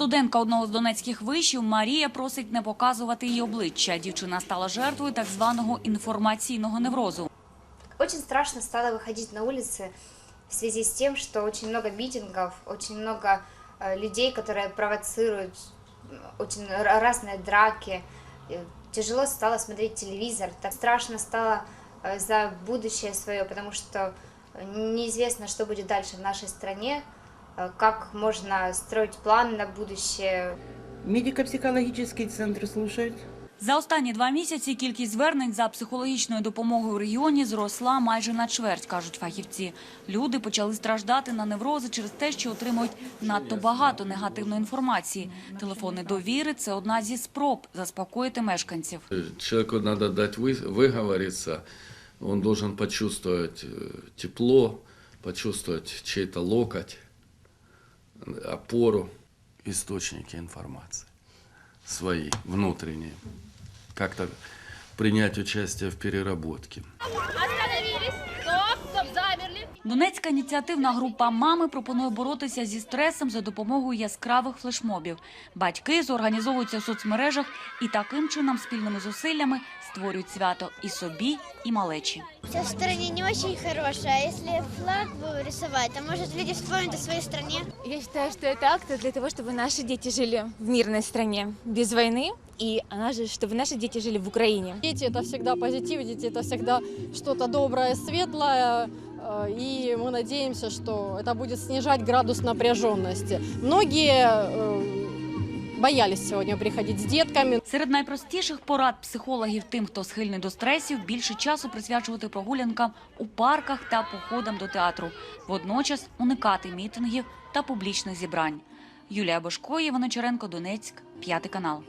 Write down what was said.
Студентка одного з донецьких вишів Марія просить не показувати її обличчя. Дівчина стала жертвою так званого інформаційного неврозу. Очень страшно стало выходить на улицы в связи с тем, что очень много митингов, очень много э, людей, которые провоцируют м, очень ра- разные драки. Э, Тяжело стало смотреть телевизор, так страшно стало э, за будущее свое, потому что неизвестно, что будет дальше в нашей стране, э, как можно строить план на будущее, Медико-психологический центр слушают. За останні два місяці кількість звернень за психологічною допомогою у регіоні зросла майже на чверть, кажуть фахівці. Люди почали страждати на неврози через те, що отримують надто багато негативної інформації. Телефони довіри це одна зі спроб заспокоїти мешканців. Человеку надо дать вы- выговориться, он должен почувствовать э, тепло, почувствовать чей-то локоть, э, опору, источники информации свои, внутренние. Как-то принять участие в переработке. Донецька ініціативна група мами пропонує боротися зі стресом за допомогою яскравих флешмобів. Батьки зорганізовуються в соцмережах і таким чином спільними зусиллями створюють свято і собі, і малечі. Все в стране не очень хорошее, а если флаг будем рисовать, то может люди вспомнят о своей стране. Я считаю, что это акт для того, чтобы наши дети жили в мирной стране, без войны, и она же, чтобы наши дети жили в Украине. Дети это всегда позитив, дети это всегда что-то доброе, светлое. э, И мы надеемся, что это будет снижать градус напряженности. Многие э, боялись сегодня приходить с детками, Серед найпростіших порад психологів тим, хто схильний до стресів, більше часу присвячувати прогулянкам у парках та походам до театру. Водночас уникати мітингів та публічних зібрань. Юлія Бошко, Іван Очеренко, Донецьк, п'ятий канал.